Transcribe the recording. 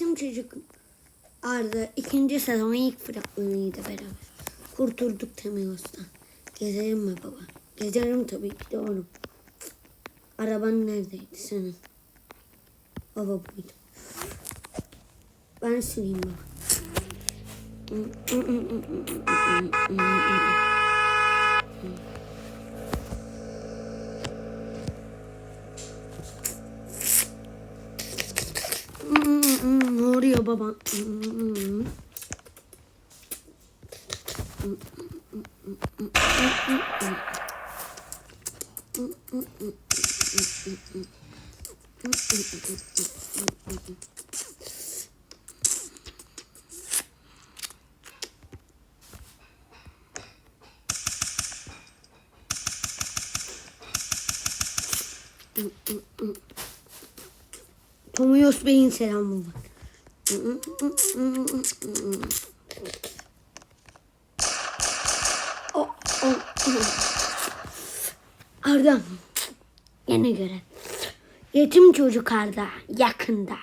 Yetim Çocuk Arda ikinci sezon ilk fragmanıydı beraber. Kurtulduk Temiyos'tan. Gezelim mi baba? Gezelim tabii ki de oğlum. Araban neredeydi senin? Baba buydu. Ben süreyim baba. Ne oluyor baba? Tomuyos Bey'in selamı var. Oh, oh. Arda. Yine göre. Yetim çocuk Arda yakında.